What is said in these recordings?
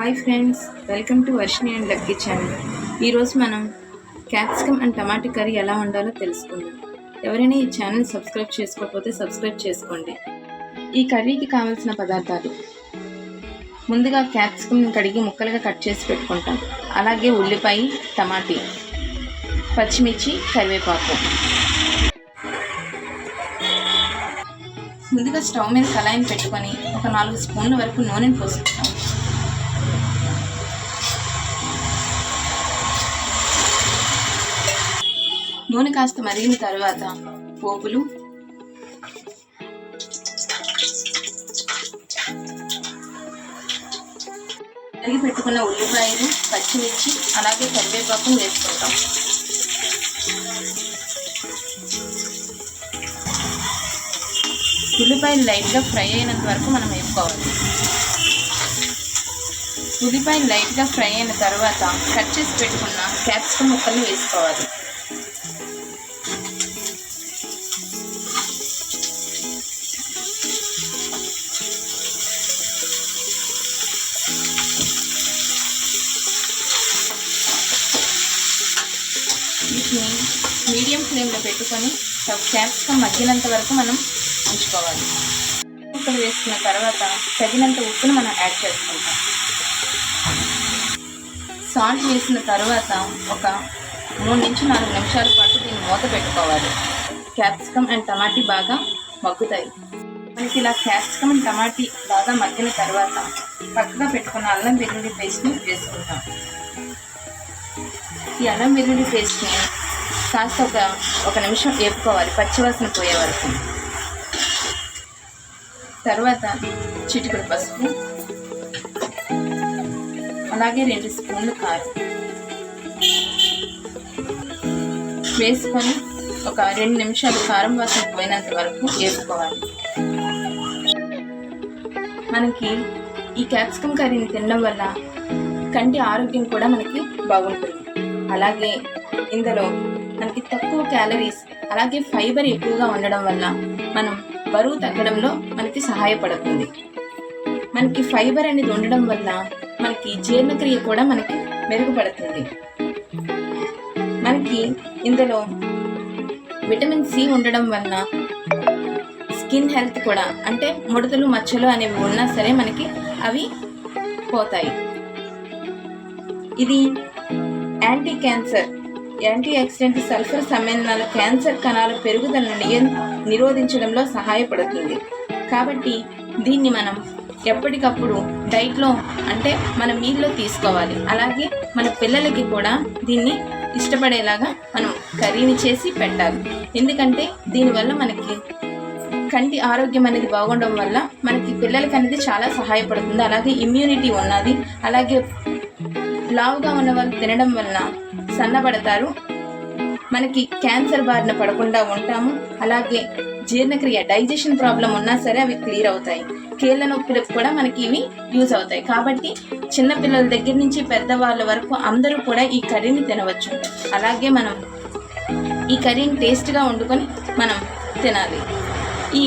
Hi friends welcome to Varshini and Lucky channel. ఈరోజు మనం capsicum and tomato curry ఎలా వండాలో తెలుసుకుందాం. ఎవరైనా ఈ ఛానల్ సబ్స్క్రైబ్ చేసుకోకపోతే సబ్స్క్రైబ్ చేసుకోండి. ఈ కర్రీకి కావాల్సిన పదార్థాలు. ముందుగా క్యాప్సికమ్ కడిగి ముక్కలుగా కట్ చేసి పెట్టుకుంటాం. అలాగే ఉల్లిపాయ టమాటీ పచ్చిమిర్చి కరివేపాకు. ముందుగా స్టవ్ మీద కళాయిని పెట్టుకొని ఒక నాలుగు స్పూన్ల వరకు నూనెని పోసుకుంటాం నూనె కాస్త మరిగిన తర్వాత పోపులు. తరిగి పెట్టుకున్న ఉల్లిపాయలు పచ్చిమిర్చి అలాగే కరివేపాకు వేసుకుంటాం. ఉల్లిపాయలు లైట్గా ఫ్రై అయినంత వరకు మనం వేసుకోవాలి ఉల్లిపాయలు లైట్గా ఫ్రై అయిన తర్వాత కట్ చేసి పెట్టుకున్న క్యాప్సికమ్ ముక్కల్ని వేసుకోవాలి. మీడియం ఫ్లేమ్లో పెట్టుకొని క్యాప్సికమ్ మగ్గినంత వరకు మనం ఉంచుకోవాలి. ముక్కలు వేసుకున్న తర్వాత తగినంత ఉప్పును మనం యాడ్ చేసుకుంటాం. సాల్ట్ వేసిన తర్వాత ఒక మూడు నుంచి నాలుగు నిమిషాల పాటు దీన్ని మూత పెట్టుకోవాలి. క్యాప్సికమ్ అండ్ టమాటీ బాగా మగ్గుతాయి. మనకి ఇలా క్యాప్సికమ్ అండ్ టమాటీ బాగా మగ్గిన తర్వాత పక్కగా పెట్టుకున్న అల్లం వెల్లుల్లి పేస్ట్ని వేసుకుంటాం. ఈ అల్లం వెల్లుల్లి పేస్ట్ని కాస్త ఒక ఒక నిమిషం వేపుకోవాలి పచ్చివాసన పోయే వరకు. తర్వాత చిటికడు పసుపు అలాగే రెండు స్పూన్లు కారం. వేసుకొని ఒక రెండు నిమిషాలు కారం వాసన పోయినంత వరకు వేపుకోవాలి మనకి ఈ క్యాప్సికమ్ కర్రీని తినడం వల్ల కంటి ఆరోగ్యం కూడా మనకి బాగుంటుంది. అలాగే ఇందులో మనకి తక్కువ క్యాలరీస్ అలాగే ఫైబర్ ఎక్కువగా ఉండడం వల్ల మనం బరువు తగ్గడంలో మనకి సహాయపడుతుంది. మనకి ఫైబర్ అనేది ఉండడం వల్ల మనకి జీర్ణక్రియ కూడా మనకి మెరుగుపడుతుంది. మనకి ఇందులో విటమిన్ సి ఉండడం వలన స్కిన్ హెల్త్ కూడా అంటే ముడతలు మచ్చలు అనేవి ఉన్నా సరే మనకి అవి పోతాయి. ఇది anti cancer anti oxidant sulphur సమ్మేళనాలు క్యాన్సర్ కణాల పెరుగుదలను నియ నిరోధించడంలో సహాయపడుతుంది. కాబట్టి దీన్ని మనం ఎప్పటికప్పుడు డైట్లో అంటే మన మీల్లో తీసుకోవాలి. అలాగే మన పిల్లలకి కూడా దీన్ని ఇష్టపడేలాగా మనం కర్రీని చేసి పెట్టాలి. ఎందుకంటే దీనివల్ల మనకి కంటి ఆరోగ్యం అనేది బాగుండడం వల్ల మనకి పిల్లలకి అనేది చాలా సహాయపడుతుంది. అలాగే ఇమ్యూనిటీ ఉన్నది. అలాగే లావుగా ఉన్నవారు తినడం వలన సన్నబడతారు. మనకి క్యాన్సర్ బారిన పడకుండా ఉంటాము. అలాగే జీర్ణక్రియ డైజెషన్ ప్రాబ్లం ఉన్నా సరే అవి క్లియర్ అవుతాయి. కీళ్ళ నొప్పులకు కూడా మనకి ఇవి యూజ్ అవుతాయి. కాబట్టి చిన్నపిల్లల దగ్గర నుంచి పెద్దవాళ్ళ వరకు అందరూ కూడా ఈ కర్రీని తినవచ్చు. అలాగే మనం ఈ కర్రీని టేస్ట్గా వండుకొని మనం తినాలి. ఈ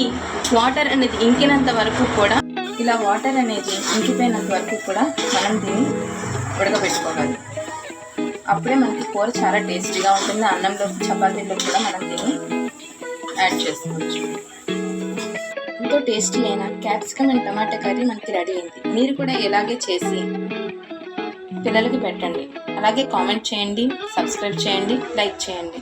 వాటర్ అనేది ఇంకినంత వరకు కూడా ఇలా వాటర్ అనేది ఇంకిపోయినంత వరకు కూడా మనం దీన్ని ఉడకబెట్టుకోవాలి అప్పుడే మనకి కూర చాలా టేస్టీగా ఉంటుంది. అన్నంలో చపాతీలో కూడా మనం దీన్ని యాడ్ చేసుకోవచ్చు. ఎంతో టేస్టీ అయిన క్యాప్సికమ్ అండ్ టమాటా కర్రీ మనకి రెడీ అయింది. మీరు కూడా ఇలాగే చేసి పిల్లలకి పెట్టండి. అలాగే కామెంట్ చేయండి సబ్స్క్రైబ్ చేయండి లైక్ చేయండి.